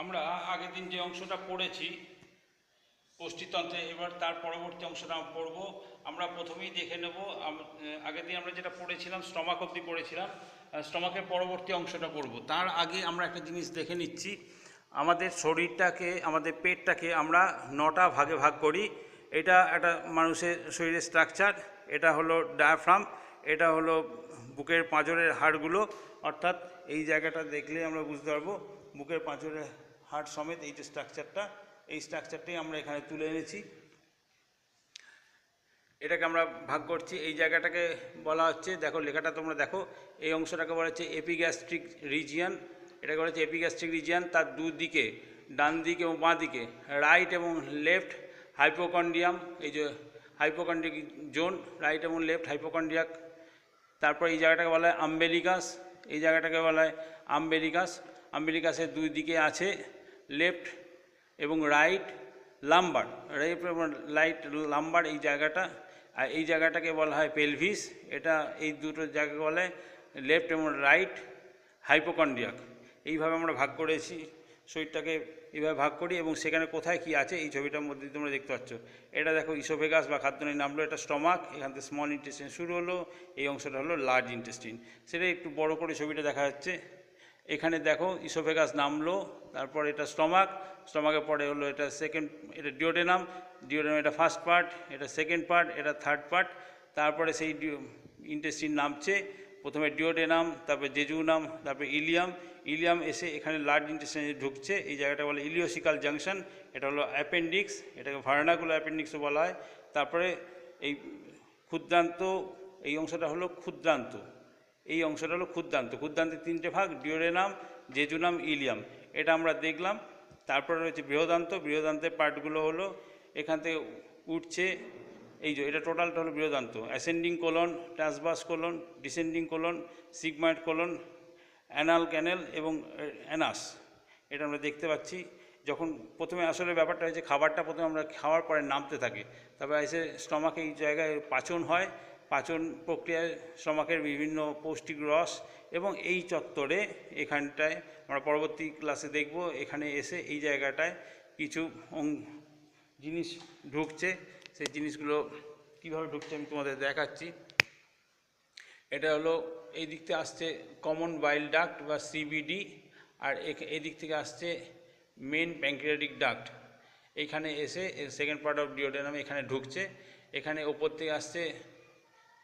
আমরা আগের দিন যে অংশটা পড়েছি, পুষ্টিতন্ত্রে, এবার তার পরবর্তী অংশটা পড়ব। আমরা প্রথমেই দেখে নেব আগের দিন আমরা যেটা পড়েছিলাম, স্টমাক অবধি পড়েছিলাম স্টমাকের পরবর্তী অংশটা পড়ব। তার আগে আমরা একটা জিনিস দেখে নিচ্ছি, আমাদের শরীরটাকে, আমাদের পেটটাকে আমরা নটা ভাগে ভাগ করি। এটা একটা মানুষের শরীরের স্ট্রাকচার এটা হলো ডায়াফ্রাম এটা হলো বুকের পাঁজরের হাড়গুলো। অর্থাৎ এই জায়গাটা দেখলে আমরা বুঝতে পারব, বুকের পাঁজরের হাড় সমেত এই যে স্ট্রাকচারটা, এই স্ট্রাকচারটাই আমরা এখানে তুলে এনেছি। এটাকে আমরা ভাগ করছি। এই জায়গাটাকে বলা হচ্ছে, দেখো লেখাটা তোমরা দেখো, এই অংশটাকে বলা হচ্ছে এপিগ্যাস্ট্রিক রিজিয়ান। এটাকে বলা হচ্ছে এপিগ্যাস্ট্রিক রিজিয়ান। তার দুদিকে ডান দিকে এবং বাঁ দিকে রাইট এবং লেফট হাইপোকন্ডিয়াম, এই যে হাইপোকন্ডিক জোন, রাইট এবং লেফট হাইপোকন্ডিয়াক। তারপর এই জায়গাটাকে বলা হয় আম্বেলিকাস, এই জায়গাটাকে বলা হয় আম্বেলিকাস। আম্বেলিকাসের দুই দিকে আছে লেফট এবং রাইট লাম্বার রাইট এবং লাইট লাম্বার এই জায়গাটা, আর এই জায়গাটাকে বলা হয় পেলভিস এটা এই দুটো জায়গাকে বলে লেফট এবং রাইট হাইপোকন্ডিয়াক এইভাবে আমরা ভাগ করেছি, শরীরটাকে এইভাবে ভাগ করি এবং সেখানে কোথায় কি আছে এই ছবিটার মধ্যে তোমরা দেখতে পাচ্ছ। এটা দেখো ইসোভেগাস বা খাদ্যনী নামলো, এটা স্টমাক এখান থেকে স্মল ইন্টেস্টিন শুরু হলো, এই অংশটা হলো লার্জ ইন্টেস্টিন সেটা একটু বড় করে ছবিটা দেখা যাচ্ছে। এখানে দেখো ইসোভেগাস নামলো, তারপর এটা স্টমাক, স্টমাকের পরে হলো এটা সেকেন্ড এটা ডিওডেনাম ডিওডেনাম এটা ফার্স্ট পার্ট এটা সেকেন্ড পার্ট এটা থার্ড পার্ট তারপরে সেই ইন্টেস্টিন নামছে, প্রথমে ডিওডেনাম তারপরে জেজুনাম তারপরে ইলিয়াম ইলিয়াম এসে এখানে লার্জ ইন্টেস্টিনে ঢুকছে, এই জায়গাটা বলে ইলিওসিকাল জাংশন এটা হলো অ্যাপেন্ডিক্স এটাকে ভার্নাকুলো অ্যাপেন্ডিক্সও বলা হয়, তারপরে এই ক্ষুদ্রান্ত, এই অংশটা হলো ক্ষুদ্রান্ত। এই অংশটা হলো ক্ষুদ্রান্ত। ক্ষুদ্রান্তের তিনটে ভাগ, ডিওরেনাম, জেজুনাম, ইলিয়াম। এটা আমরা দেখলাম। তারপরে রয়েছে বৃহদান্ত। বৃহদান্তের পার্টগুলো হলো এখান থেকে উঠছে, এই যে, এটা টোটালটা হলো বৃহদান্ত। Ascending colon transverse colon, descending colon sigmoid colon, anal canal এবং অ্যানাস। এটা আমরা দেখতে পাচ্ছি। যখন প্রথমে আসলে ব্যাপারটা হয়েছে, খাবারটা প্রথমে আমরা খাওয়ার পরে নামতে থাকে। তারপরে এসে স্টমাকে এই জায়গায় পাচন হয়। পাচন প্রক্রিয়ায় শ্রমাকের বিভিন্ন পৌষ্টিক রস এবং এই চত্বরে এখানটায় আমরা পরবর্তী ক্লাসে দেখব, এখানে এসে এই জায়গাটায় কিছু জিনিস ঢুকছে। সেই জিনিসগুলো কীভাবে ঢুকছে আমি তোমাদের দেখাচ্ছি। এটা হলো, এই দিক থেকে আসছে কমন বাইল ডাক্ট বা সিবিডি আর এই দিক থেকে আসছে মেন প্যাঙ্ক্রিয়াটিক ডাক্ট এখানে এসে সেকেন্ড পার্ট অফ ডিওডেনাম এখানে ঢুকছে। এখানে ওপর থেকে আসছে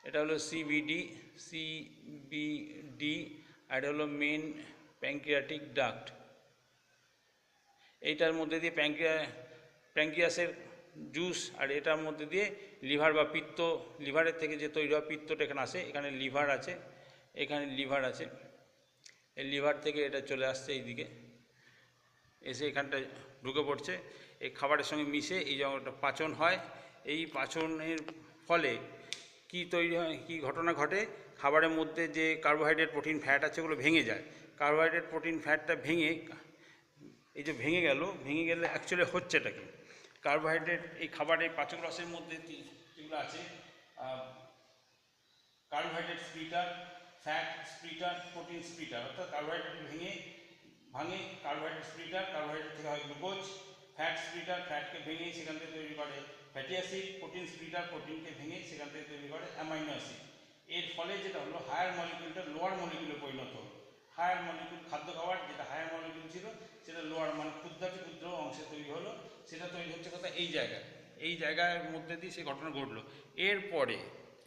এটা হলো সিবিডি সিবিডি আর এটা হলো মেন প্যাঙ্ক্রিয়াটিক ডাক্ট এইটার মধ্যে দিয়ে প্যাঙ্ক্রিয়া প্যাঙ্ক্রিয়াসের জুস আর এটার মধ্যে দিয়ে লিভার বা পিত্ত লিভারের থেকে যে তৈরি হওয়া পিত্তটা এখানে আসে, এখানে লিভার আছে, এখানে লিভার আছে। এই লিভার থেকে এটা চলে আসছে এইদিকে। এসে এখানটা ঢুকে পড়ছে। এই খাবারের সঙ্গে মিশে এই জায়গাটা পাচন হয়, এই পাচনের ফলে কি তৈরি হয়, কী ঘটনা ঘটে, খাবারের মধ্যে যে কার্বোহাইড্রেট প্রোটিন ফ্যাট আছে ওগুলো ভেঙে যায়। কার্বোহাইড্রেট প্রোটিন ফ্যাটটা ভেঙে, এই যে ভেঙে গেল, ভেঙে গেলে অ্যাকচুয়ালি হচ্ছেটা কি? কার্বোহাইড্রেট এই খাবারের পাচক রসের মধ্যে যেগুলো আছে carbohydrate splitter fat splitter protein splitter অর্থাৎ কার্বোহাইড্রেট ভেঙে, ভাঙে কার্বোহাইড্রেট স্প্লিটার কার্বোহাইড্রেট থেকে হয় গ্লুকোজ ফ্যাট স্প্লিটার ফ্যাটকে ভেঙে সেখান থেকে তৈরি করে ফ্যাটি অ্যাসিড প্রোটিন স্প্লিটার প্রোটিনকে ভেঙে সেখান থেকে তৈরি করে অ্যামাইনো অ্যাসিড এর ফলে যেটা হলো হায়ার মলিকিউলটা লোয়ার মলিকিউলে পরিণত হলো। হায়ার মলিকিউল খাদ্য খাবার, যেটা হায়ার মলিকিউল ছিল, সেটা লোয়ার মানে ক্ষুদ্রাতি ক্ষুদ্র অংশে তৈরি হলো। সেটা তৈরি হচ্ছে কথা এই জায়গায়। এই জায়গার মধ্যে দিয়ে সেই ঘটনা ঘটলো। এরপরে,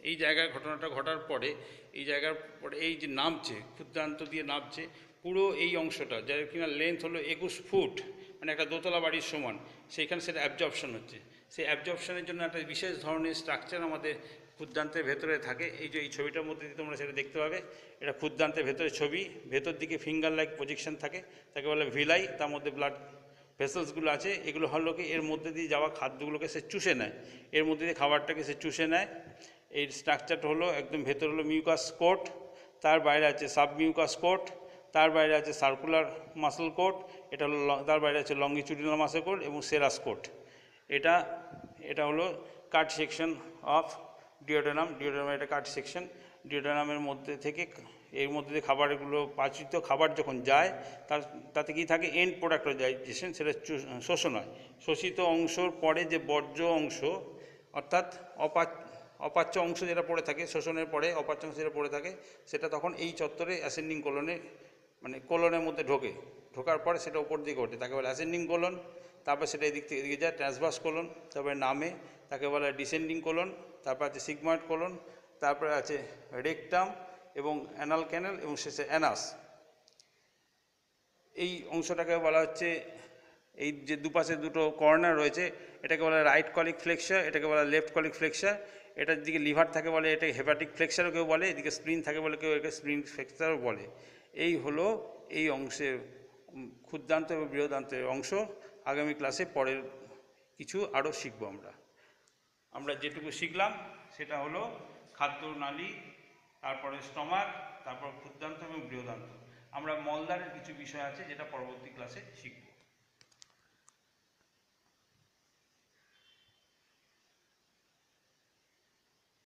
এই জায়গার ঘটনাটা ঘটার পরে, এই জায়গার পরে এই যে নামছে, ক্ষুদ্রান্ত দিয়ে নামছে, পুরো এই অংশটা, যার কিনা লেন্থ হলো একুশ ফুট মানে একটা দোতলা বাড়ির সমান, সেইখানে সেটা অ্যাবজর্পশন হচ্ছে। সেই অ্যাবজর্পশনের জন্য একটা বিশেষ ধরনের স্ট্রাকচার আমাদের ক্ষুদ্রান্তের ভেতরে থাকে। এই যে এই ছবিটার মধ্যে তোমরা সেটা দেখতে পাবে। এটা ক্ষুদ্রান্তের ভেতরে ছবি। ভেতর দিকে ফিঙ্গার লাইক প্রজেকশন থাকে। তাকে বলে ভিলাই তার মধ্যে ব্লাড ভেসেলসগুলো আছে। এগুলো হলো কি এর মধ্যে দিয়ে যাওয়া খাদ্যগুলোকে সে চুষে নেয়। এর মধ্যে দিয়ে খাবারটাকে সে চুষে নেয়। এই স্ট্রাকচারটা হলো একদম ভেতর হলো মিউকাস কোট তার বাইরে আছে সাব মিউকাস কোট তার বাইরে আছে সার্কুলার মাসল কোট এটা হলো তার বাইরে আছে লঙ্গিচুডিনাল মাসল কোট এবং সেরাস কোট এটা এটা হলো কাট সেকশন অফ ডিওডোনাম। ডিওডোনাম এটা কাট সেকশন। ডিওডোনামের মধ্যে থেকে, এর মধ্যে দিয়ে খাবারগুলো, পাচিত খাবার যখন যায়, তার, তাতে কি থাকে? এন্ড প্রোডাক্ট ডাইজেশন সেটা শোষণ হয় শোষিত অংশর পরে যে বর্জ্য অংশ, অর্থাৎ অপা, অপাচ্য অংশ যেটা পড়ে থাকে, শোষণের পরে অপাচ্য অংশ যেটা পড়ে থাকে, সেটা তখন এই চত্বরে অ্যাসেন্ডিং কোলনে মানে কোলনের মধ্যে ঢোকে। ঢোকার পরে সেটা উপর দিকে ওঠে। তাকে বলে অ্যাসেন্ডিং কোলন তারপর সেটা এদিক থেকে, এদিকে যায় ট্রান্সভার্স কোলন তারপরে নামে, তাকে বলে ডিসেন্ডিং কোলন তারপর আছে সিগমার্ট কোলন তারপরে আছে রেকটাম এবং অ্যানাল ক্যানেল এবং শেষে অ্যানাস এই অংশটাকে বলা হচ্ছে, এই যে দুপাশে দুটো কর্নার রয়েছে, এটাকে বলা রাইট কলিক ফ্লেক্সার এটাকে বলা লেফট কলিক ফ্লেক্সার এটার দিকে লিভার থাকে বলে, এটাকে হেপাটিক ফ্লেক্সারও কেউ বলে, এদিকে স্প্রিন থাকে বলে, কেউ এটাকে স্প্রিন ফ্লেক্সারও বলে। এই হলো এই অংশের ক্ষুদ্রান্ত এবং বৃহদান্তের অংশ। আগামী ক্লাসে পরের কিছু আরও শিখব আমরা। আমরা যেটুকু শিখলাম, সেটা হলো খাদ্য নালী, তারপরে স্টমাক, তারপর ক্ষুদ্রান্ত এবং বৃহদান্ত। আমরা মলদারের কিছু বিষয় আছে যেটা পরবর্তী ক্লাসে শিখব।